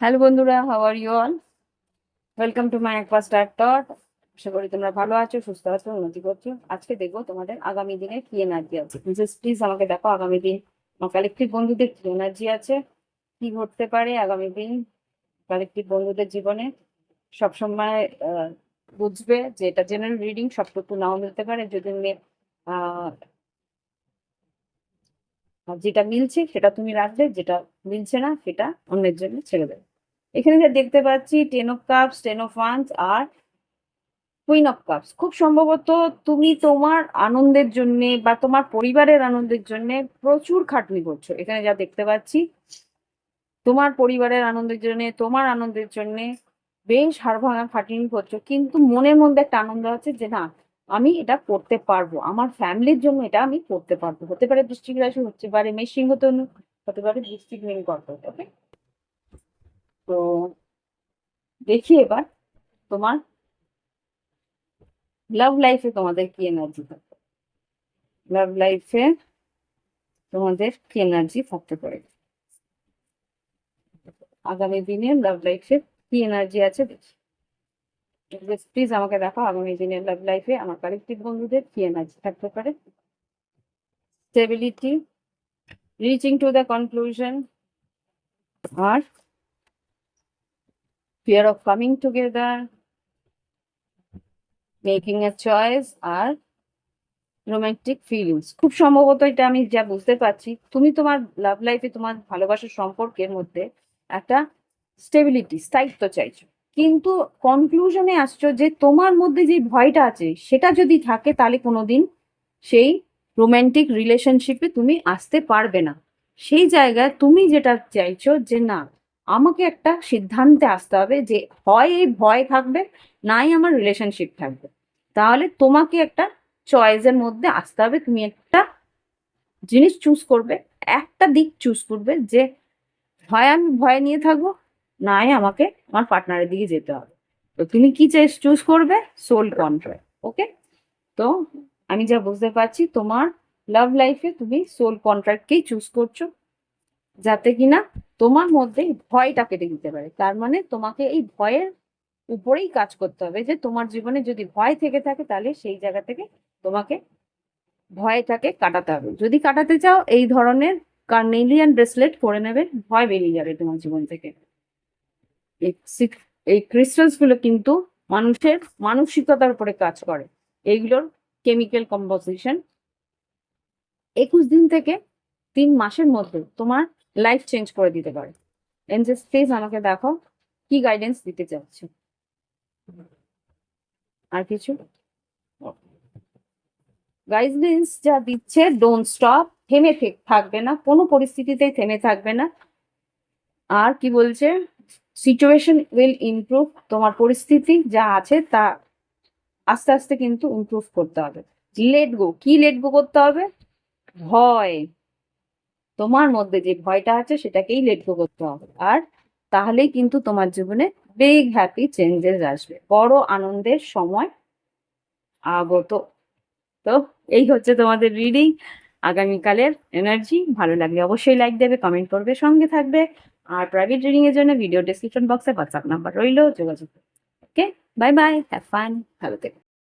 Hello বন্ধুরা how are you all welcome to my Star টট আশা করি তোমরা ভালো আছো, সুস্থ আছো, উন্নতি করছ। আজকে দেখব তোমাদের আগামী দিনে কি এনার্জি আছে। প্লিজ আমাকে দেখো, আগামী দিন আমার কালেকটিভ বন্ধুদের কি এনার্জি আছে, কি ঘটতে পারে আগামী দিন কালেকটিভ বন্ধুদের জীবনে। সবসময় বুঝবে যে এটা জেনারেল রিডিং সবটুকু নাও মিলতে পারে। যদি যেটা মিলছে সেটা তুমি রাখবে, যেটা মিলছে না সেটা অন্যের জন্য ছেড়ে দেবে। এখানে যা দেখতে পাচ্ছি ten of cups ten of wands R queen of cups খুব সম্ভবত তুমি তোমার আনন্দের জন্য বা তোমার পরিবারের আনন্দের জন্য প্রচুর খাটনি করছ। এখানে যা দেখতে পাচ্ছি, তোমার পরিবারের আনন্দের জন্য, তোমার আনন্দের জন্য বেশ হাড় ভাঙা খাটনি করছ। কিন্তু মনের মধ্যে একটা আনন্দ আছে যে না, আমি এটা করতে পারব। আমার ফ্যামিলির জন্য এটা আমি করতে পারব। হতে পারে বৃষ্টিক রাশি, হতে পারে মেষ সিংহ তনু, হতে পারে বৃষ্টিক মিন কর্কট ওকে তো দেখি এবার তোমার লাভ লাইফে তোমাদের কি এনার্জি থাকবে? লাভ লাইফে তোমাদের কি এনার্জি থাকতে পারে? আগামী দিনে লাভ লাইফে কি এনার্জি আছে দেখি। প্লিজ আমাকে দেখো, আগামী দিনের লাভ লাইফে আমার কালেকটিভ বন্ধুদের কি এনার্জি থাকতে পারে? Stability reaching to the conclusion R fear of coming together, making a choice আর রোমান্টিক ফিলিংস খুব সম্ভবত এটা আমি যা বুঝতে পারছি তুমি তোমার লাভ লাইফে তোমার ভালোবাসার সম্পর্কের মধ্যে একটা স্টেবিলিটি স্থায়িত্ব চাইছো। কিন্তু কনক্লুশনে আসছো যে তোমার মধ্যে যে ভয়টা আছে সেটা যদি থাকে তাহলে কোনোদিন সেই রোমান্টিক রিলেশনশিপে তুমি আসতে পারবে না। সেই জায়গায় তুমি যেটা চাইছো যে না আমাকে একটা সিদ্ধান্তে আসতে হবে যে হয় এই ভয় থাকবে, নাই আমার রিলেশনশিপ থাকবে। তাহলে তোমাকে একটা চয়েসের মধ্যে আসতে হবে। তুমি একটা জিনিস চুজ করবে, একটা দিক চুজ করবে যে হয় আমি ভয় নিয়ে থাকব, নাই আমাকে আমার পার্টনারের দিকে যেতে হবে। তো তুমি কি চুজ করবে? সোল কন্ট্রাক্ট ওকে তো আমি যা বুঝতে পারছি, তোমার লাভ লাইফে তুমি সোল কন্ট্রাক্টকেই চুজ করছ? যাতে কিনা তোমার মধ্যে ভয়টা কেটে দিতে পারে। তার মানে তোমাকে এই ভয়ের উপরেই কাজ করতে হবে যে তোমার জীবনে যদি ভয় থেকে থাকে তাহলে সেই জায়গা থেকে তোমাকে ভয়টাকে কাটাতে হবে। যদি কাটাতে চাও, এই ধরনের কার্নেলিয়ান ব্রেসলেট পরে নেবে, ভয় বেরিয়ে যাবে তোমার জীবন থেকে। এই ক্রিস্টালসগুলো কিন্তু মানুষের মানসিকতার উপরে কাজ করে। এইগুলোর কেমিক্যাল কম্পোজিশন একুশ দিন থেকে তিন মাসের মধ্যে তোমার লাইফ চেঞ্জ করে দিতে পারে। এনজেস প্লিজ আমাকে দেখো কি গাইডেন্স দিতে চাচ্ছ। আর কিছু? গাইডেন্স যা দিচ্ছে ডোন্ট স্টপ থেমে থেক- থাকবে না, কোনো পরিস্থিতিতেই থেমে থাকবে না। আর কি বলছে? সিচুয়েশন উইল ইমপ্রুভ তোমার পরিস্থিতি যা আছে তা আস্তে আস্তে কিন্তু ইমপ্রুভ করতে হবে। লেট গো কি লেট গো করতে হবে? ভয়। তোমার মধ্যে যে ভয়টা আছে সেটাকেই লেট গো করতে হবে। আর তাহলেই কিন্তু তোমার জীবনে বিগ হ্যাপি চেঞ্জেস আসবে। বড় আনন্দের সময় আগত। তো এই হচ্ছে তোমাদের রিডিং আগামীকালের এনার্জি ভালো লাগলে অবশ্যই লাইক দেবে কমেন্ট করবে, সঙ্গে থাকবে। আর প্রাইভেট রিডিং এর জন্য ভিডিও ডেসক্রিপশন বক্সে হোয়াটসঅ্যাপ নাম্বার রইল, যোগাযোগ okay bye bye have fun ভালো থেকো।